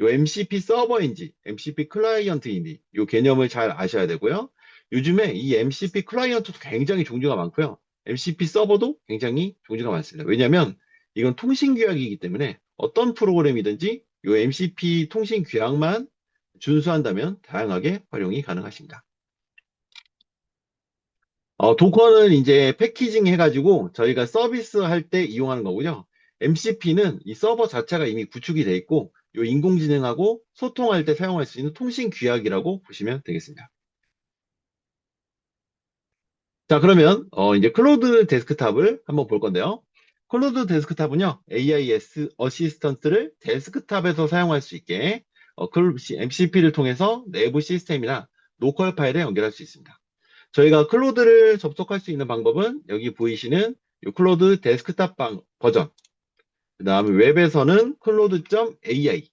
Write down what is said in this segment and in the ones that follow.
요 MCP 서버인지 MCP 클라이언트인지 요 개념을 잘 아셔야 되고요. 요즘에 이 MCP 클라이언트도 굉장히 종류가 많고요. MCP 서버도 굉장히 종류가 많습니다. 왜냐하면 이건 통신 규약이기 때문에 어떤 프로그램이든지 요 MCP 통신 규약만 준수한다면 다양하게 활용이 가능하십니다. 어, 도커는 이제 패키징 해가지고 저희가 서비스 할 때 이용하는 거고요. MCP는 이 서버 자체가 이미 구축이 돼 있고 요 인공지능하고 소통할 때 사용할 수 있는 통신 규약이라고 보시면 되겠습니다. 자, 그러면 어, 이제 클로드 데스크탑을 한번 볼 건데요. 클로드 데스크탑은요, AIS 어시스턴트를 데스크탑에서 사용할 수 있게 어, MCP를 통해서 내부 시스템이나 로컬 파일에 연결할 수 있습니다. 저희가 클로드를 접속할 수 있는 방법은 여기 보이시는 이 클로드 데스크탑 방, 버전 그 다음에 웹에서는 클로드.ai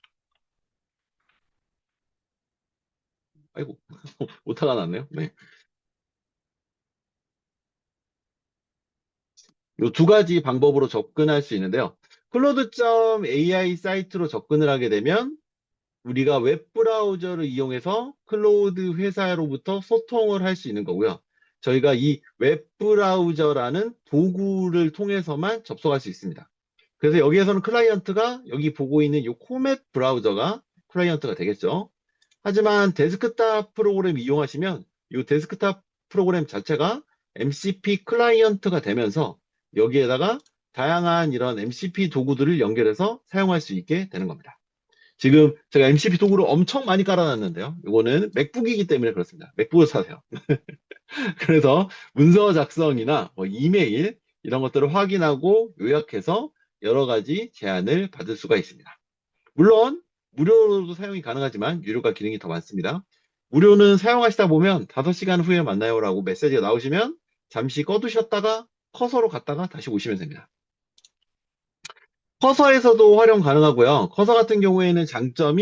아이고 오타가 났네요. 네. 이두 가지 방법으로 접근할 수 있는데요. 클로드.ai 사이트로 접근을 하게 되면 우리가 웹브라우저를 이용해서 클로드 회사로부터 소통을 할 수 있는 거고요. 저희가 이 웹브라우저라는 도구를 통해서만 접속할 수 있습니다. 그래서 여기에서는 클라이언트가 여기 보고 있는 이 코멧 브라우저가 클라이언트가 되겠죠. 하지만 데스크탑 프로그램 이용하시면 이 데스크탑 프로그램 자체가 MCP 클라이언트가 되면서 여기에다가 다양한 이런 MCP 도구들을 연결해서 사용할 수 있게 되는 겁니다. 지금 제가 MCP 도구를 엄청 많이 깔아놨는데요. 이거는 맥북이기 때문에 그렇습니다. 맥북을 사세요. 그래서 문서 작성이나 뭐 이메일 이런 것들을 확인하고 요약해서 여러 가지 제안을 받을 수가 있습니다. 물론 무료로도 사용이 가능하지만 유료가 기능이 더 많습니다. 무료는 사용하시다 보면 5시간 후에 만나요 라고 메시지가 나오시면 잠시 꺼두셨다가 커서로 갔다가 다시 오시면 됩니다. 커서에서도 활용 가능하고요. 커서 같은 경우에는 장점이